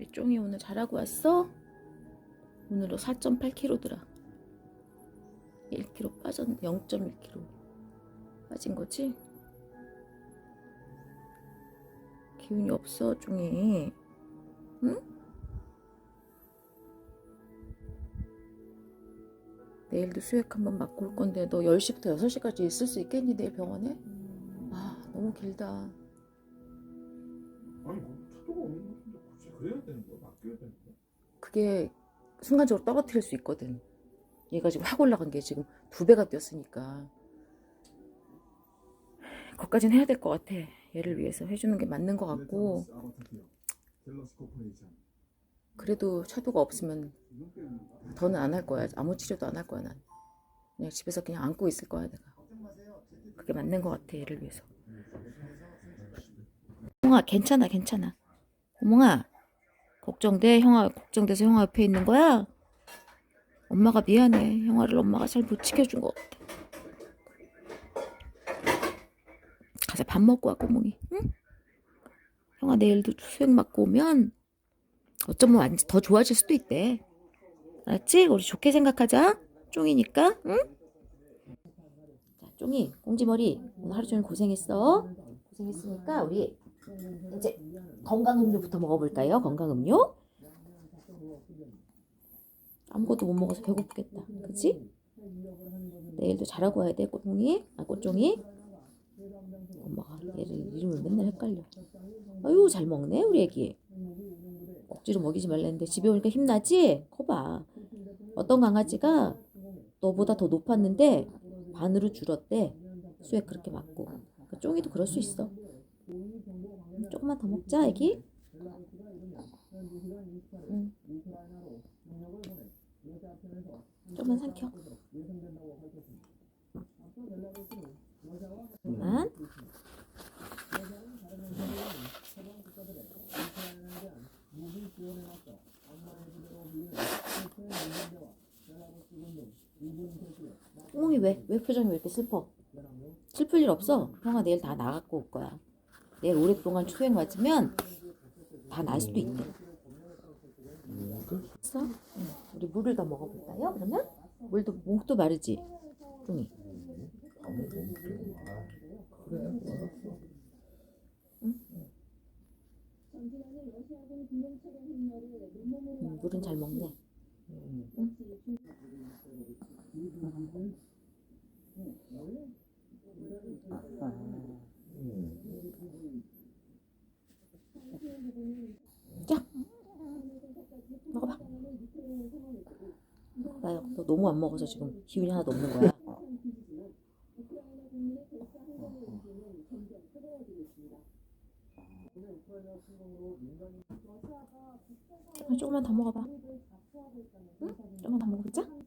우리 쫑이 오늘 잘하고 왔어? 오늘로 4.8kg더라. 1kg 빠졌, 0.1kg 빠진 거지? 기운이 없어, 쫑이. 응? 내일도 수액 한번 맞고 올 건데 너 10시부터 6시까지 있을 수 있겠니 내일 병원에? 아 너무 길다 아니 뭐 차도가 없는 것인데 굳이 그래야 되는 거야? 맡겨야 되는 거야? 그게 순간적으로 떨어뜨릴 수 있거든. 얘가 지금 확 올라간 게 지금 두 배가 뛰었으니까. 그것까지는 해야 될 것 같아. 얘를 위해서 해주는 게 맞는 것 같고. 그래도 차도가 없으면 빼는 거야? 더는 안 할 거야. 아무 치료도 안 할 거야 난. 그냥 집에서 그냥 안고 있을 거야 내가. 그게 맞는 것 같아 얘를 위해서 형아 괜찮아 괜찮아. 어몽아 걱정돼? 형아 걱정돼서 형아 옆에 있는 거야? 엄마가 미안해. 형아를 엄마가 잘 못 지켜준 것 같아. 가서 밥 먹고 와 꼬몽이. 응? 형아 내일도 수행 맞고 오면 어쩌면 완전 더 좋아질 수도 있대. 알았지? 우리 좋게 생각하자. 쫑이니까. 응? 자 쫑이 꽁지머리 오늘 하루 종일 고생했어. 고생했으니까 우리 이제 건강음료부터 먹어볼까요? 건강음료? 아무것도 못 먹어서 배고프겠다. 그치? 내일도 잘하고 와야 돼 꼬몽이? 아 꼬쫑이? 엄마가 얘를 이름을 맨날 헷갈려. 아유 잘 먹네 우리 애기. 억지로 먹이지 말랬는데 집에 오니까 힘나지? 커봐. 어떤 강아지가 너보다 더 높았는데 반으로 줄었대. 수액 그렇게 맞고. 그 쫑이도 그럴 수 있어 조금만 더 먹자 애기 응. 조금만 삼켜 그만 꽁이 왜? 왜 표정이 왜 이렇게 슬퍼? 슬플 일 없어. 형아 내일 다 나갖고 올 거야. 내일 오랫동안 추행 맞으면 다 날 수도 있대. 됐어? 응. 우리 물을 더 먹어볼까요? 그러면? 물도 목도 마르지? 쫑이. 음, 물은 잘 먹네. 응? 자, 먹어봐. 나너 너무 안 먹어서 지금 기운이 하나도 없는 거야. 조금만, 조금만 더 먹어봐. 응? 조금만 더 먹어보자.